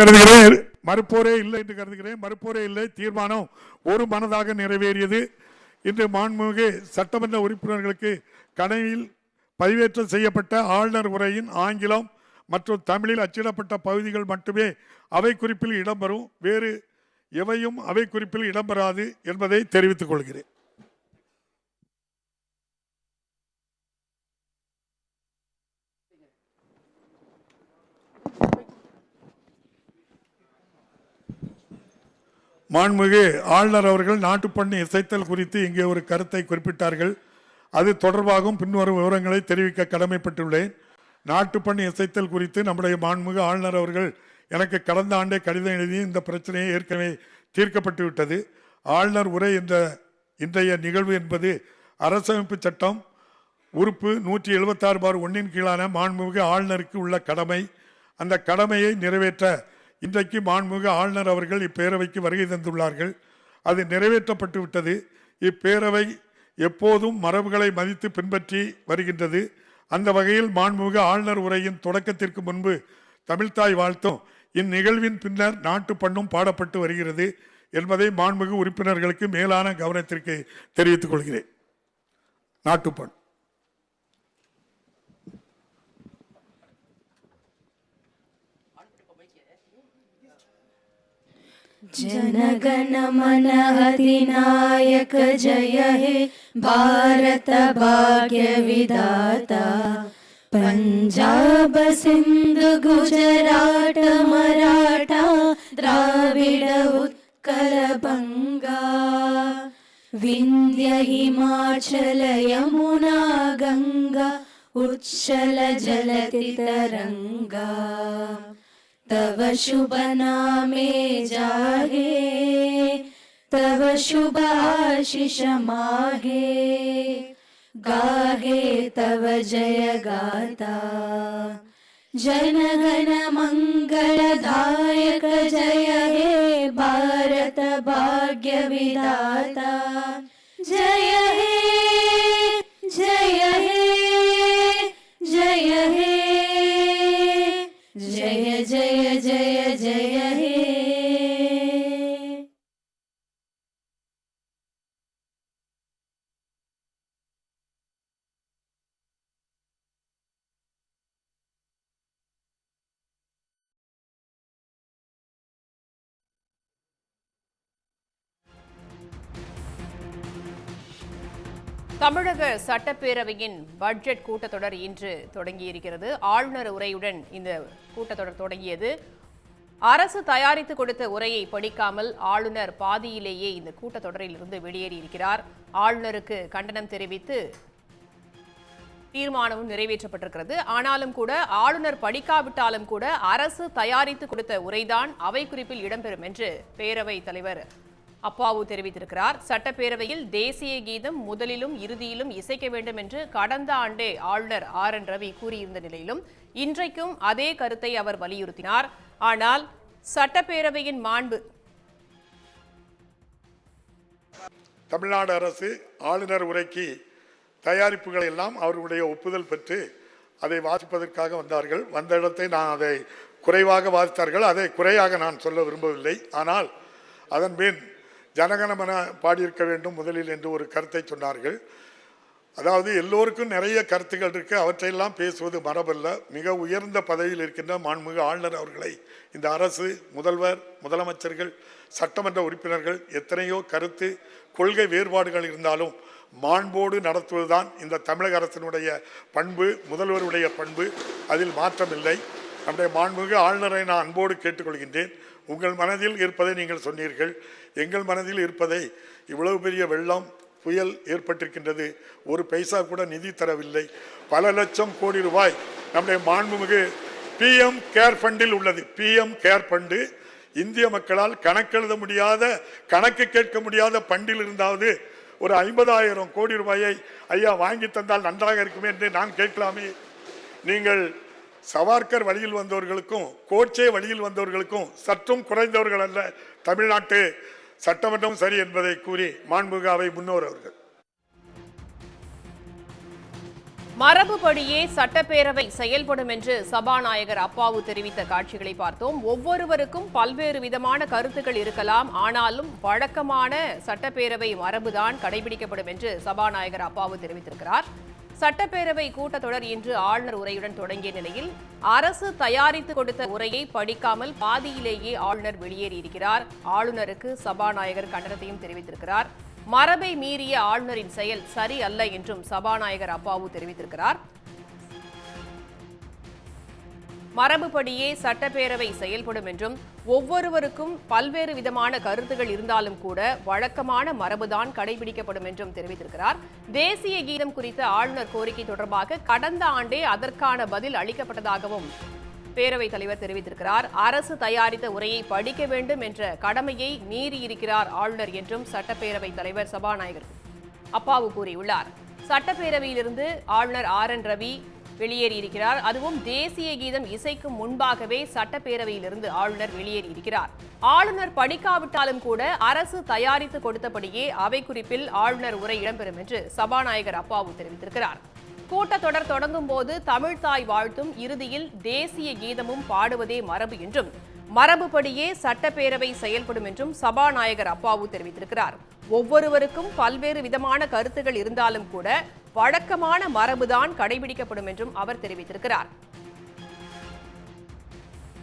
கருதுகிறேன். மறுப்போரே இல்லை என்று கருதுகிறேன். மறுப்போரே இல்லை. தீர்மானம் ஒரு மனதாக நிறைவேறியது. இன்று மாண்புமிகு சட்டமன்ற உறுப்பினர்களுக்கு கணையில் பதிவேற்றம் செய்யப்பட்ட ஆளுநர் உரையின் ஆங்கிலம் மற்றும் தமிழில் அச்சிடப்பட்ட பகுதிகள் மட்டுமே அவை குறிப்பில் இடம்பெறும். வேறு எவையும் அவை குறிப்பில் இடம்பெறாது என்பதை தெரிவித்துக் கொள்கிறேன். மாண்புமிகு ஆளுநர் அவர்கள் நாட்டுப்பண்ணு இசைத்தல் குறித்து இங்கே ஒரு கருத்தை குறிப்பிட்டார்கள். அது தொடர்பாகவும் பின்வரும் விவரங்களை தெரிவிக்க கடமைப்பட்டுள்ளேன். நாட்டுப்பண்ணு இசைத்தல் குறித்து நம்முடைய மாண்புமிகு ஆளுநர் அவர்கள் எனக்கு கடந்த ஆண்டே கடிதம் எழுதி இந்த பிரச்சனையை ஏற்கனவே தீர்க்கப்பட்டு விட்டது ஆளுநர் உரை என்ற இன்றைய நிகழ்வு என்பது அரசமைப்பு சட்டம் உறுப்பு நூற்றி எழுபத்தாறு பார் ஒன்றின் கீழான மாண்புமிகு ஆளுநருக்கு உள்ள கடமை. அந்த கடமையை நிறைவேற்ற இன்றைக்கு மாண்புமிகு ஆளுநர் அவர்கள் இப்பேரவைக்கு வருகை தந்துள்ளார்கள். அது நிறைவேற்றப்பட்டு விட்டது. இப்பேரவை எப்போதும் மரபுகளை மதித்து பின்பற்றி வருகின்றது. அந்த வகையில் மாண்புமிகு ஆளுநர் உரையின் தொடக்கத்திற்கு முன்பு தமிழ்தாய் வாழ்த்தும். இந்நிகழ்வின் பின்னர் நாட்டு பண்ணும் பாடப்பட்டு வருகிறது என்பதை மாண்புமிகு உறுப்பினர்களுக்கு மேலான கவனத்திற்கு தெரிவித்துக் கொள்கிறேன். நாட்டுப்பண் जनगणमन अधिनायक जय हे भारत भाग्यविदाता पञ्जाब सिन्धु गुजराट मराठा द्राविड उत्कलङ्गा विन्द्य हिमाचल यमुना गङ्गा उच्छल जलति तरङ्गा तव शुभ नामे जागे तव शुभ आशिष मागे गागे तव जय गाता। जनगण मङ्गलदायक जय हे, भारत भाग्य विधाता। जय தமிழக சட்டப்பேரவையின் பட்ஜெட் கூட்டத்தொடர் இன்று தொடங்கியிருக்கிறது. ஆளுநர் உரையுடன் இந்த கூட்டத்தொடர் தொடங்கியது. அரசு தயாரித்து கொடுத்த உரையை படிக்காமல் ஆளுநர் பாதியிலேயே இந்த கூட்டத்தொடரில் இருந்து வெளியேறியிருக்கிறார். ஆளுநருக்கு கண்டனம் தெரிவித்து தீர்மானமும் நிறைவேற்றப்பட்டிருக்கிறது. ஆனாலும் கூட ஆளுநர் படிக்காவிட்டாலும் கூட அரசு தயாரித்து கொடுத்த உரைதான் அவை குறிப்பில் இடம்பெறும் என்று பேரவைத் தலைவர் அப்பாவு தெரிவித்திருக்கிறார். சட்டப்பேரவையில் தேசிய கீதம் முதலிலும் இறுதியிலும் இசைக்க வேண்டும் என்று கடந்த ஆண்டே ஆளுநர் ஆர். என். ரவி கூறியிருந்த நிலையிலும் இன்றைக்கும் அதே கருத்தை அவர் வலியுறுத்தினார். ஆனால் சட்டப்பேரவையின் மாண்பு தமிழ்நாடு அரசு ஆளுநர் உரைக்கு தயாரிப்புகளை எல்லாம் அவர்களுடைய ஒப்புதல் பெற்று அதை வாசிப்பதற்காக வந்தார்கள். வந்த இடத்தை நான் அதை குறைவாக வாசித்தார்கள். அதை குறையாக நான் சொல்ல விரும்பவில்லை. ஆனால் அதன் பின் ஜனகணமன பாடியிருக்க வேண்டும் முதலில் என்று ஒரு கருத்தை சொன்னார்கள். அதாவது எல்லோருக்கும் நிறைய கருத்துக்கள் இருக்குது அவற்றையெல்லாம் பேசுவது மரபல்ல. மிக உயர்ந்த பதவியில் இருக்கின்ற மாண்புமிகு ஆளுநர் அவர்களை இந்த அரசு முதல்வர் முதலமைச்சர்கள் சட்டமன்ற உறுப்பினர்கள் எத்தனையோ கருத்து கொள்கை வேறுபாடுகள் இருந்தாலும் மாண்போடு நடத்துவதுதான் இந்த தமிழக அரசினுடைய பண்பு முதல்வருடைய பண்பு. அதில் மாற்றமில்லை. நம்முடைய மாண்புமிகு ஆளுநரை நான் அன்போடு கேட்டுக்கொள்கின்றேன். உங்கள் மனதில் இருப்பதை நீங்கள் சொன்னீர்கள். எங்கள் மனதில் இருப்பதை இவ்வளவு பெரிய வெள்ளம் புயல் ஏற்பட்டிருக்கின்றது. ஒரு பைசா கூட நிதி தரவில்லை. பல லட்சம் கோடி ரூபாய் நம்முடைய மாண்புமிகு பிஎம் கேர் ஃபண்டில் உள்ளது. பிஎம் கேர் ஃபண்டு இந்திய மக்களால் கணக்கெழுத முடியாத கணக்கு கேட்க முடியாத பண்டில் இருந்தாவது ஒரு ஐம்பதாயிரம் கோடி ரூபாயை ஐயா வாங்கி தந்தால் நன்றாக இருக்குமே என்று நான் கேட்கலாமே. நீங்கள் சவார்கர் வழியில் வந்தவர்களுக்கும் கோட்சே வழியில் வந்தவர்களுக்கும் சற்றும் குறைந்தவர்கள் அல்ல தமிழ்நாட்டு சட்டமன்றம் சரி என்பதை கூறி மாண்புகாவை முன்னோர் அவர்கள். மரபுபடியே சட்டப்பேரவை செயல்படும் என்று சபாநாயகர் அப்பாவு தெரிவித்த காட்சிகளை பார்த்தோம். ஒவ்வொருவருக்கும் பல்வேறு விதமான கருத்துக்கள் இருக்கலாம். ஆனாலும் வழக்கமான சட்டப்பேரவை மரபுதான் கடைபிடிக்கப்படும் என்று சபாநாயகர் அப்பாவு தெரிவித்திருக்கிறார். சட்டப்பேரவை கூட்டத்தொடர் இன்று ஆளுநர் உரையுடன் தொடங்கிய நிலையில் அரசு தயாரித்து கொடுத்த உரையை படிக்காமல் பாதியிலேயே ஆளுநர் வெளியேறியிருக்கிறார். ஆளுநருக்கு சபாநாயகர் கண்டனத்தையும் தெரிவித்திருக்கிறார். மரபை மீறிய ஆளுநரின் செயல் சரி அல்ல என்றும் சபாநாயகர் அப்பாவு தெரிவித்திருக்கிறார். மரபுபடியே சட்டப்பேரவை செயல்படும் என்றும் ஒவ்வொருவருக்கும் பல்வேறு விதமான கருத்துகள் இருந்தாலும் கூட வழக்கமான மரபுதான் கடைபிடிக்கப்படும் என்றும் தெரிவித்திருக்கிறார். தேசிய கீதம் குறித்த ஆளுநர் கோரிக்கை தொடர்பாக கடந்த ஆண்டே அதற்கான பதில் அளிக்கப்பட்டதாகவும் பேரவைத் தலைவர் தெரிவித்திருக்கிறார். அரசு தயாரித்த உரையை படிக்க வேண்டும் என்ற கடமையை மீறியிருக்கிறார் ஆளுநர் என்றும் சட்டப்பேரவைத் தலைவர் சபாநாயகர் அப்பாவு கூறியுள்ளார். சட்டப்பேரவையிலிருந்து ஆளுநர் ஆர் என் ரவி வெளியேறியிருக்கிறார். அதுவும் தேசிய கீதம் இசைக்கும் முன்பாகவே சட்டப்பேரவையிலிருந்து ஆளுநர் வெளியேறியிருக்கிறார். ஆளுநர் படிக்காவிட்டாலும் கூட அரசு தயாரித்து கொடுத்தபடியே அவை குறிப்பில் ஆளுநர் உரை இடம்பெறும் என்று சபாநாயகர் அப்பாவு தெரிவித்திருக்கிறார். கூட்டத்தொடர் தொடங்கும் போது தமிழ்தாய் வாழ்த்தும் இறுதியில் தேசிய கீதமும் பாடுவதே மரபு என்றும் மரபுபடியே சட்டப்பேரவை செயல்படும் என்றும் சபாநாயகர் அப்பாவு தெரிவித்திருக்கிறார். ஒவ்வொருவருக்கும் பல்வேறு விதமான கருத்துகள் இருந்தாலும் கூட வழக்கமான மரபுதான் கடைபிடிக்கப்படும் என்றும் அவர் தெரிவித்திருக்கிறார்.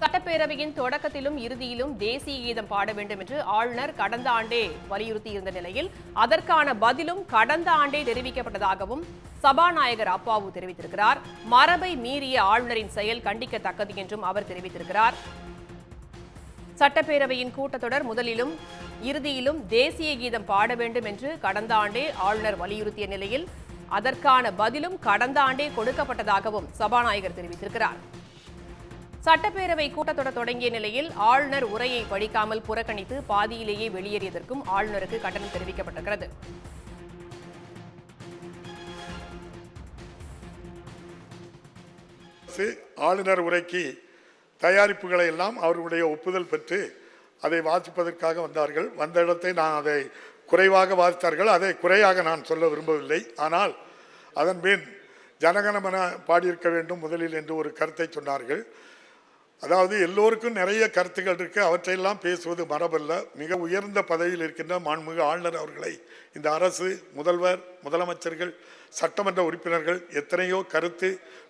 சட்டப்பேரவையின் தொடக்கத்திலும் இறுதியிலும் தேசிய கீதம் பாட வேண்டும் என்று ஆளுநர் கடந்த ஆண்டே வலியுறுத்தியிருந்த நிலையில் அதற்கான பதிலும் கடந்த ஆண்டே தெரிவிக்கப்பட்டதாகவும் சபாநாயகர் அப்பாவு தெரிவித்திருக்கிறார். மரபை மீறிய ஆளுநரின் செயல் கண்டிக்கத்தக்கது என்றும் அவர் தெரிவித்திருக்கிறார். சட்டப்பேரவையின் கூட்டத்தொடர் முதலிலும் இறுதியிலும் தேசிய கீதம் பாட வேண்டும் என்று கடந்த ஆண்டே ஆளுநர் வலியுறுத்திய நிலையில் அதற்கான பதிலும் கடந்த ஆண்டே கொடுக்கப்பட்டதாகவும் சபாநாயகர் தெரிவித்திருக்கிறார். சட்டப்பேரவை கூட்டத்தொடர் தொடங்கிய நிலையில் ஆளுநர் உரையை படிக்காமல் புறக்கணித்து பாதியிலேயே வெளியேறியதற்கும் ஆளுநருக்கு கண்டனம் தெரிவிக்கப்பட்டிருக்கிறது. ஆளுநர் உரைக்கு தயாரிப்புகளை எல்லாம் அவர்களுடைய ஒப்புதல் பெற்று அதை வாசிப்பதற்காக வந்தார்கள். வந்த இடத்தை நான் அதை குறைவாக வாதித்தார்கள் அதை குறையாக நான் சொல்ல விரும்பவில்லை. ஆனால் அதன் பின் ஜனகணமன பாடியிருக்க வேண்டும் முதலில் என்று ஒரு கருத்தை சொன்னார்கள். அதாவது எல்லோருக்கும் நிறைய கருத்துக்கள் இருக்கு. அவற்றையெல்லாம் பேசுவது மரபல்ல. மிக உயர்ந்த பதவியில் இருக்கின்ற மாண்புமிகு ஆளுநர் அவர்களை இந்த அரசு முதல்வர் முதலமைச்சர்கள் சட்டமன்ற உறுப்பினர்கள் எத்தனையோ கருத்து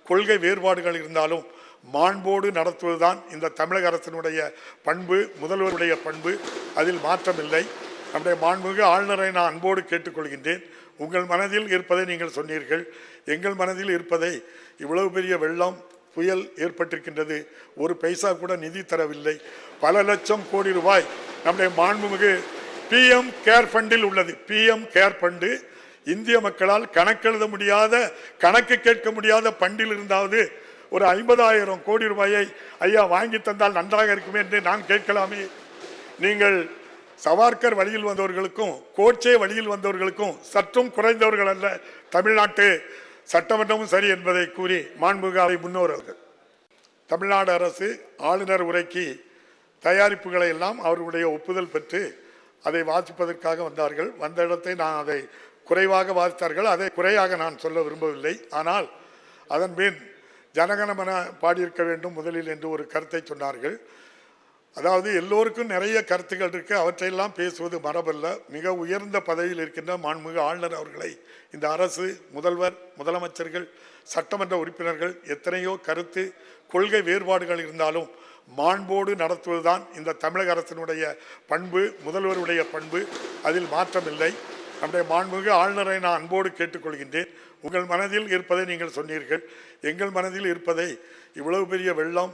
கொள்கை வேறுபாடுகள் இருந்தாலும் மாண்போடு நடத்துவதுதான் இந்த தமிழக அரசினுடைய பண்பு முதல்வருடைய பண்பு. அதில் மாற்றமில்லை. நம்முடைய மாண்புமிகு ஆளுநரை நான் அன்போடு கேட்டுக்கொள்கின்றேன். உங்கள் மனதில் இருப்பதை நீங்கள் சொன்னீர்கள். எங்கள் மனதில் இருப்பதை இவ்வளவு பெரிய வெள்ளம் புயல் ஏற்பட்டிருக்கின்றது. ஒரு பைசா கூட நிதி தரவில்லை. பல லட்சம் கோடி ரூபாய் நம்முடைய மாண்புமிகு பிஎம் கேர் ஃபண்டில் உள்ளது. பிஎம் கேர் ஃபண்டு இந்திய மக்களால் கணக்கெழுத முடியாத கணக்கு கேட்க முடியாத பண்டில் இருந்தாவது ஒரு ஐம்பதாயிரம் கோடி ரூபாயை ஐயா வாங்கி தந்தால் நன்றாக இருக்குமே என்று நான் கேட்கலாமே. நீங்கள் சவார்கர் வழியில் வந்தவர்களுக்கும் கோட்சே வழியில் வந்தவர்களுக்கும் சற்றும் குறைந்தவர்கள் அல்ல தமிழ்நாட்டு சட்டமன்றமும் சரி என்பதை கூறி மாண்புகாவை முன்னோரவர்கள் தமிழ்நாடு அரசு ஆளுநர் உரைக்கு தயாரிப்புகளை எல்லாம் அவர்களுடைய ஒப்புதல் பெற்று அதை வாசிப்பதற்காக வந்தார்கள். வந்த இடத்தை நான் அதை குறைவாக வாசித்தார்கள். அதை குறையாக நான் சொல்ல விரும்பவில்லை. ஆனால் அதன் பின் ஜனகணமன பாடியிருக்க வேண்டும் முதலில் என்று ஒரு கருத்தை சொன்னார்கள். அதாவது எல்லோருக்கும் நிறைய கருத்துக்கள் இருக்குது அவற்றையெல்லாம் பேசுவது மரபல்ல. மிக உயர்ந்த பதவியில் இருக்கின்ற மாண்புமிகு ஆளுநர் அவர்களை இந்த அரசு முதல்வர் முதலமைச்சர்கள் சட்டமன்ற உறுப்பினர்கள் எத்தனையோ கருத்து கொள்கை வேறுபாடுகள் இருந்தாலும் மாண்போடு நடத்துவதுதான் இந்த தமிழக அரசினுடைய பண்பு முதல்வருடைய பண்பு. அதில் மாற்றமில்லை. நம்முடைய மாண்புமிகு ஆளுநரை நான் அன்போடு கேட்டுக்கொள்கின்றேன். உங்கள் மனதில் இருப்பதை நீங்கள் சொன்னீர்கள். எங்கள் மனதில் இருப்பதை இவ்வளவு பெரிய வெள்ளம்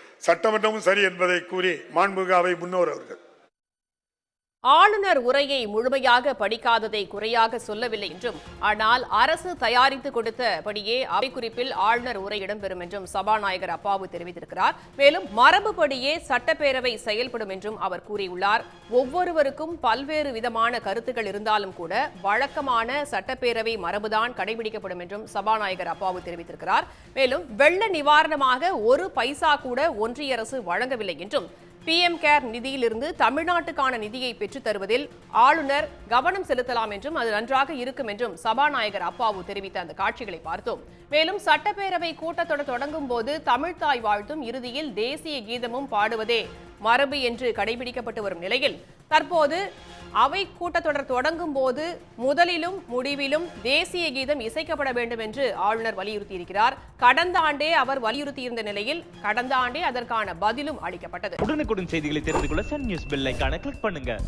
சட்டமன்றமும் சரி என்பதை கூறி மாண்புகாவை முன்னோர் அவர்கள். ஆளுநர் உரையை முழுமையாக படிக்காததை குறையாக சொல்லவில்லை என்றும் ஆனால் அரசு தயாரித்து கொடுத்தபடியே அவை குறிப்பில் ஆளுநர் உரை இடம்பெறும் என்றும் சபாநாயகர் அப்பாவு தெரிவித்திருக்கிறார். மேலும் மரபுபடியே சட்டப்பேரவை செயல்படும் என்றும் அவர் கூறியுள்ளார். ஒவ்வொருவருக்கும் பல்வேறு விதமான கருத்துக்கள் இருந்தாலும் கூட வழக்கமான சட்டப்பேரவை மரபுதான் கடைபிடிக்கப்படும் என்றும் சபாநாயகர் அப்பாவு தெரிவித்திருக்கிறார். மேலும் வெள்ள நிவாரணமாக ஒரு பைசா கூட ஒன்றிய அரசு வழங்கவில்லை என்றும் பிஎம் கேர் நிதியிலிருந்து தமிழ்நாட்டுக்கான நிதியை பெற்றுத் தருவதில் ஆளுநர் கவனம் செலுத்தலாம் என்றும் அது நன்றாக இருக்கும் என்றும் சபாநாயகர் அப்பாவு தெரிவித்த அந்த காட்சிகளை பார்த்தோம். மேலும் சட்டப்பேரவை கூட்டத்தொடர் தொடங்கும் போது தமிழ்தாய் வாழ்த்தும் இறுதியில் தேசிய கீதமும் பாடுவதே மரபு என்று கடைபிடிக்கப்பட்டு வரும் நிலையில் தற்போது அவை கூட்டத்தொடர் தொடங்கும் போது முதலிலும் முடிவிலும் தேசிய கீதம் இசைக்கப்பட வேண்டும் என்று ஆளுநர் வலியுறுத்தியிருக்கிறார். கடந்த ஆண்டே அவர் வலியுறுத்தியிருந்த நிலையில் கடந்த ஆண்டே அதற்கான பதிலும் அளிக்கப்பட்டது. உடனுக்குடன் செய்திகளை தெரிந்து கொள்ள சன் நியூஸ் பெல் கிளிக் பண்ணுங்க.